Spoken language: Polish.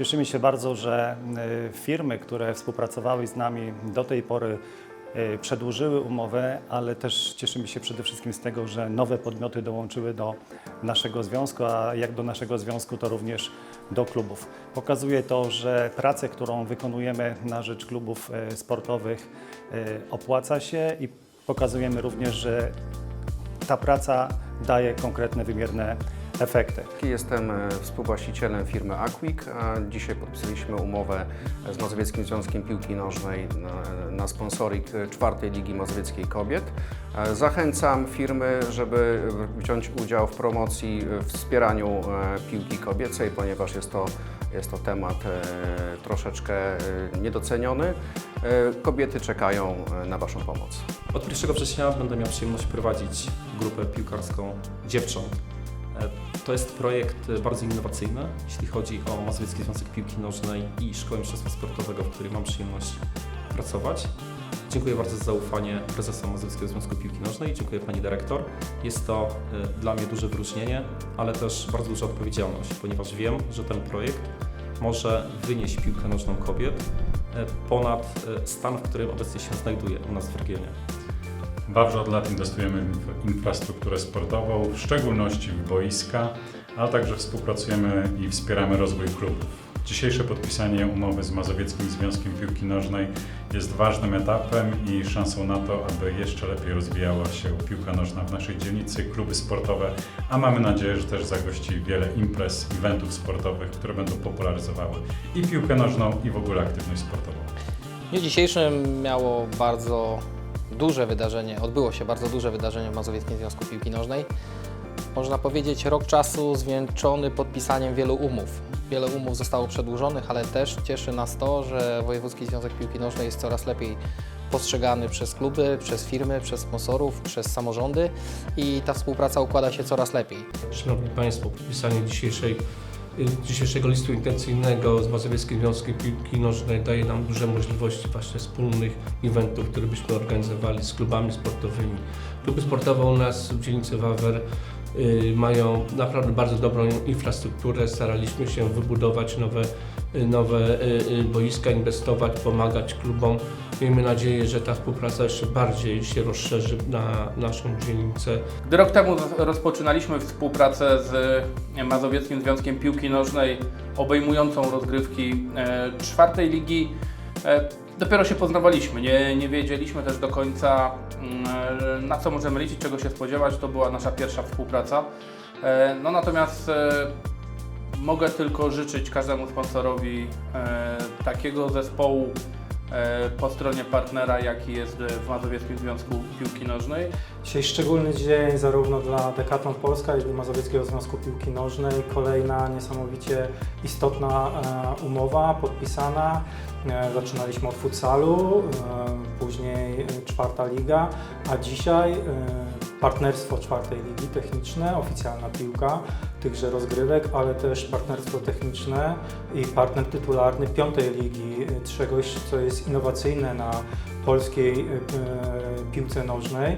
Cieszymy się bardzo, że y, firmy, które współpracowały z nami do tej pory, y, przedłużyły umowę, ale też cieszymy się przede wszystkim z tego, że nowe podmioty dołączyły do naszego związku, a jak do naszego związku, to również do klubów. Pokazuje to, że pracę, którą wykonujemy na rzecz klubów y, sportowych, opłaca się i pokazujemy również, że ta praca daje konkretne, wymierne efekty. Jestem e, współwłaścicielem firmy Aquik, a dzisiaj podpisaliśmy umowę z Mazowieckim Związkiem Piłki Nożnej na, na sponsoring czwartej Ligi Mazowieckiej Kobiet. E, Zachęcam firmy, żeby wziąć udział w promocji, w wspieraniu e, piłki kobiecej, ponieważ jest to, jest to temat e, troszeczkę e, niedoceniony. E, Kobiety czekają e, na Waszą pomoc. Od 1 września będę miał przyjemność prowadzić grupę piłkarską dziewcząt. E, To jest projekt e, bardzo innowacyjny, jeśli chodzi o Mazowiecki Związek Piłki Nożnej i Szkołę Mistrzostwa Sportowego, w której mam przyjemność pracować. Dziękuję bardzo za zaufanie prezesa Mazowieckiego Związku Piłki Nożnej, dziękuję Pani Dyrektor. Jest to e, dla mnie duże wyróżnienie, ale też bardzo duża odpowiedzialność, ponieważ wiem, że ten projekt może wynieść piłkę nożną kobiet ponad stan, w którym obecnie się znajduje u nas w regionie. Wawrze od lat inwestujemy w infrastrukturę sportową, w szczególności w boiska, ale także współpracujemy i wspieramy rozwój klubów. Dzisiejsze podpisanie umowy z Mazowieckim Związkiem Piłki Nożnej jest ważnym etapem i szansą na to, aby jeszcze lepiej rozwijała się piłka nożna w naszej dzielnicy, kluby sportowe, a mamy nadzieję, że też zagości wiele imprez, eventów sportowych, które będą popularyzowały i piłkę nożną, i w ogóle aktywność sportową. W dniu dzisiejszym miało bardzo duże wydarzenie, odbyło się bardzo duże wydarzenie w Mazowieckim Związku Piłki Nożnej. Można powiedzieć rok czasu zwieńczony podpisaniem wielu umów. Wiele umów zostało przedłużonych, ale też cieszy nas to, że Wojewódzki Związek Piłki Nożnej jest coraz lepiej postrzegany przez kluby, przez firmy, przez sponsorów, przez samorządy i ta współpraca układa się coraz lepiej. Szanowni Państwo, podpisanie dzisiejszej, dzisiejszego listu intencyjnego z Mazowieckim Związkiem Piłki Nożnej daje nam duże możliwości właśnie wspólnych eventów, które byśmy organizowali z klubami sportowymi. Kluby sportowe u nas w dzielnicy Wawer y, mają naprawdę bardzo dobrą infrastrukturę. Staraliśmy się wybudować nowe, nowe y, y, boiska, inwestować, pomagać klubom. Miejmy nadzieję, że ta współpraca jeszcze bardziej się rozszerzy na naszą dzielnicę. Gdy rok temu rozpoczynaliśmy współpracę z Mazowieckim Związkiem Piłki Nożnej obejmującą rozgrywki e, czwartej ligi, e, dopiero się poznawaliśmy. Nie, nie wiedzieliśmy też do końca mm, e, na co możemy liczyć, czego się spodziewać. To była nasza pierwsza współpraca. No natomiast mogę tylko życzyć każdemu sponsorowi e, takiego zespołu e, po stronie partnera, jaki jest w Mazowieckim Związku Piłki Nożnej. Dzisiaj szczególny dzień zarówno dla Decathlon Polska, jak i Mazowieckiego Związku Piłki Nożnej. Kolejna niesamowicie istotna e, umowa podpisana. E, zaczynaliśmy od futsalu, e, później czwarta liga, a dzisiaj e, partnerstwo czwartej ligi techniczne, oficjalna piłka tychże rozgrywek, ale też partnerstwo techniczne i partner tytularny piątej ligi, e, czegoś co jest innowacyjne na polskiej e, e, piłce nożnej.